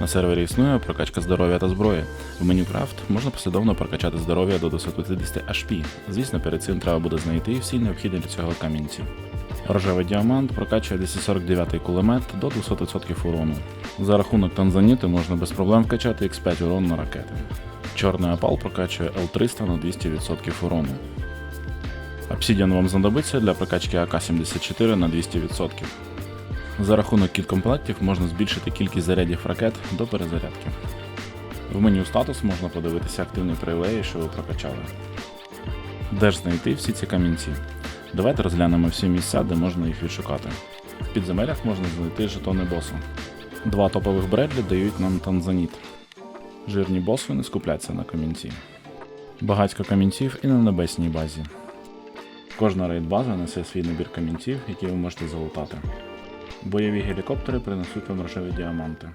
На сервері існує прокачка здоров'я та зброї. В меню можна послідовно прокачати здоров'я до 250 HP. Звісно, перед цим треба буде знайти всі необхідні для цього камінці. Рожевий діамант прокачує 249 кулемет до 200% урону. За рахунок танзаніти можна без проблем вкачати X5 урон на ракети. Чорний опал прокачує L300 на 200% урону. Обсідіан вам знадобиться для прокачки АК-74 на 200%. За рахунок кіт-комплектів можна збільшити кількість зарядів ракет до перезарядки. В меню статус можна подивитися активні привілеї, що ви прокачали. Де ж знайти всі ці камінці? Давайте розглянемо всі місця, де можна їх відшукати. В підземеллях можна знайти жетони боса. Два топових бредлі дають нам танзаніт. Жирні боси не скупляться на камінці. Багатько камінців і на небесній базі. Кожна рейд-база несе свій набір камінців, які ви можете залутати. Бойові гелікоптери принесуть вам рожеві діаманти.